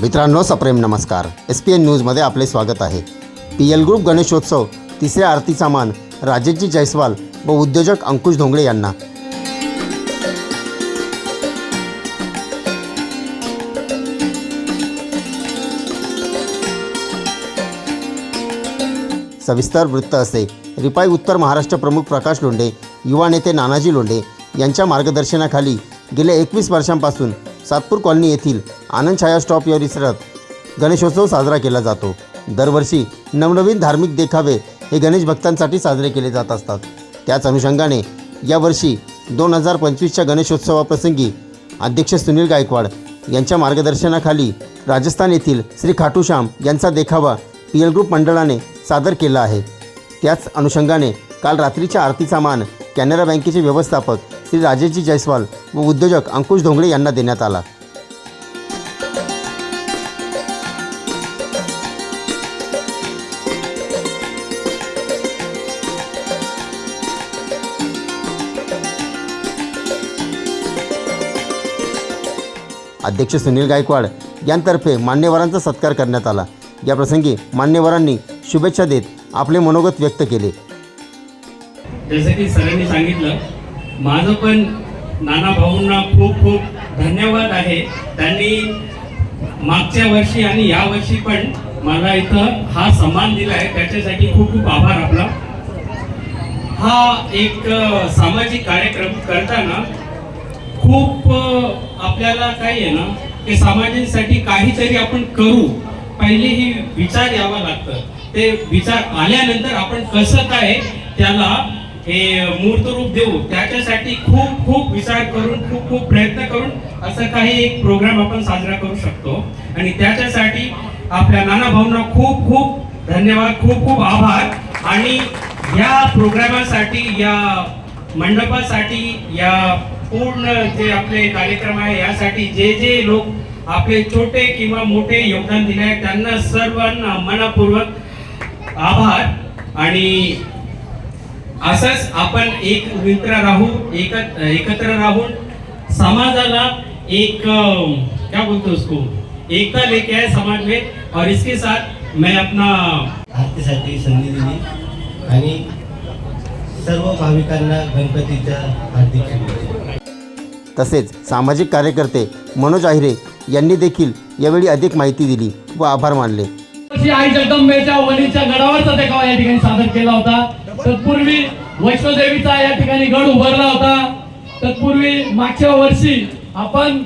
मित्रांनो सप्रेम नमस्कार. एस पी एन न्यूजमध्ये आपले स्वागत आहे. पी एल ग्रुप गणेशोत्सव तिसऱ्या आरतीचा मान राजेशजी जयस्वाल व उद्योजक अंकुश धोंगडे यांना. सविस्तर वृत्त असे. रिपाई उत्तर महाराष्ट्र प्रमुख प्रकाश लोंढे युवा नेते नानाजी लोंढे यांच्या मार्गदर्शनाखाली गेल्या एकवीस वर्षांपासून सातपूर कॉलनी येथील आनंद छाया स्टॉप या परिसरात गणेशोत्सव साजरा केला जातो. दरवर्षी नवनवीन धार्मिक देखावे हे गणेश भक्तांसाठी साजरे केले जात असतात. त्याच अनुषंगाने यावर्षी दोन हजार पंचवीसच्या गणेशोत्सवाप्रसंगी अध्यक्ष सुनील गायकवाड यांच्या मार्गदर्शनाखाली राजस्थान येथील श्री खाटूश्याम यांचा देखावा पी एल ग्रुप मंडळाने सादर केला आहे. त्याच अनुषंगाने काल रात्रीच्या आरतीचा मान कॅनरा बँकेचे व्यवस्थापक श्री राजेजी जयस्वाल व उद्योजक अंकुश धोंगडे यांना देण्यात आला. अध्यक्ष सुनील गायकवाड यांतर्फे मान्यवरांचा सत्कार करण्यात आला. याप्रसंगी मान्यवरांनी शुभेच्छा देत आपले मनोगत व्यक्त केले. जसं की सरांनी सांगितलं माझं पण नाना भाऊंना खूप खूप धन्यवाद आहे. त्यांनी मागच्या वर्षी आणि या वर्षी पण मला इथं हा सन्मान दिला आहे. त्याच्यासाठी खूप खूप आभार आपला. हा एक सामाजिक कार्यक्रम करताना खूप आपल्याला काय आहे ना की समाजासाठी काहीतरी आपण करू. पहिले ही विचार यावा लागतं. ते विचार आल्यानंतर आपण कसं काय त्याला हे मूर्त रूप देऊ त्याच्यासाठी खूप खूप विचार करून खूप खूप प्रयत्न करून असं काही एक प्रोग्राम आपण साजरा करू शकतो. आणि त्याच्यासाठी आपल्या नाना भाऊंना खूप खूप धन्यवाद खूप खूप आभार. आणि या प्रोग्रामासाठी या मंडपासाठी या पूर्ण जे आपले कार्यक्रम आहे यासाठी जे जे लोक आपले छोटे किंवा मोठे योगदान दिले आहे त्यांना सर्वांना मनापूर्वक आभार. आणि असंच आपण एक मित्र राहू एकत्र एकत्र राहून समाजाला एक क्या बोलते उसको? एकता लेके आए समाज में और इसके साथ मैं अपना आरतीसाठी संधी दिली आणि सर्व भाविकांना गणपतीच्या हार्दिक शुभेच्छा. तसेच सामाजिक कार्यकर्ते मनोज आहिरे यांनी देखील यावेळी अधिक माहिती दिली व आभार मानले. आई जगदंबेच्या वलीच्या गडावरचा देखावा या ठिकाणी सादर केला होता. तत्पूर्वी वैष्णोदेवीचा या ठिकाणी गड उभारला होता. तत्पूर्वी मागच्या वर्षी आपण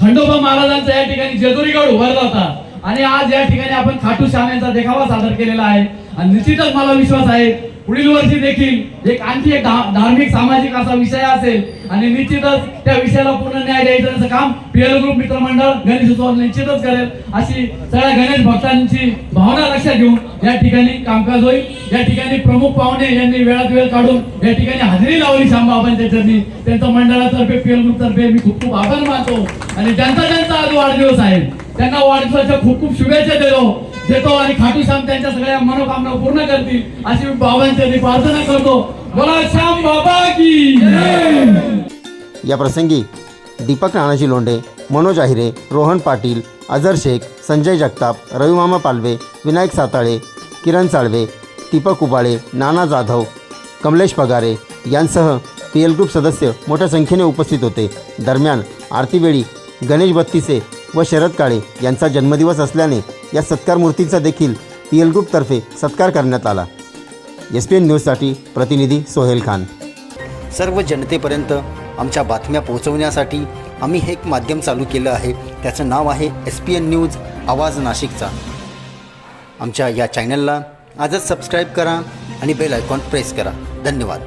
खंडोबा महाराजांचा या ठिकाणी जेजुरी गड उभारला होता. आणि आज या ठिकाणी आपण खाटू श्याम यांचा देखावा सादर केलेला आहे. आणि निश्चितच मला विश्वास आहे पुढील वर्षी देखील एक आणखी एक धार्मिक सामाजिक असा विषय असेल आणि निश्चितच त्या विषयाला पूर्ण न्याय द्यायचं काम पीएल ग्रुप मित्रमंडळ गणेश उत्सव निश्चितच करेल. अशी सगळ्या गणेश भक्तांची भावना लक्षात घेऊन या ठिकाणी कामकाज होईल. या ठिकाणी प्रमुख पाहुणे यांनी वेळात वेळ काढून या ठिकाणी हजेरी लावली आपण चरणी त्यांच्या मंडळातर्फे पीएल ग्रुप तर्फे मी खूप खूप आभार मानतो. आणि ज्यांचा ज्यांचा आज वाढदिवस आहे. त्यांना वाढदिवसाच्या खूप खूप शुभेच्छा देतो. देतो आणि खाटू श्याम त्यांच्या सगळ्या मनोकामना पूर्ण करतील. अशी मी बाबांच्या प्रार्थना करतो. बोला श्याम बाबा की या प्रसंगी दीपक नानाजी लोंढे मनोज आहिरे रोहन पाटील अझर शेख संजय जगताप रविमामा पालवे विनायक साताळे किरण साळवे दीपक उबाळे नाना जाधव कमलेश पगारे यांसह पी एल ग्रुप सदस्य मोठ्या संख्येने उपस्थित होते. दरम्यान आरतीवेळी गणेश बत्तीसे व शरद काळे यांचा जन्मदिवस असल्याने या सत्कार मूर्तींचा देखील पी एल ग्रुपतर्फे सत्कार करण्यात आला. एस पी एन न्यूजसाठी प्रतिनिधी सोहेल खान. सर्व जनतेपर्यंत आमच्या बातम्या पोहोचवण्यासाठी आम्ही हे एक माध्यम चालू केलं आहे. त्याचं नाव आहे एस पी एन न्यूज आवाज नाशिकचा. आमच्या या चॅनलला आजच सबस्क्राईब करा आणि बेल आयकॉन प्रेस करा. धन्यवाद.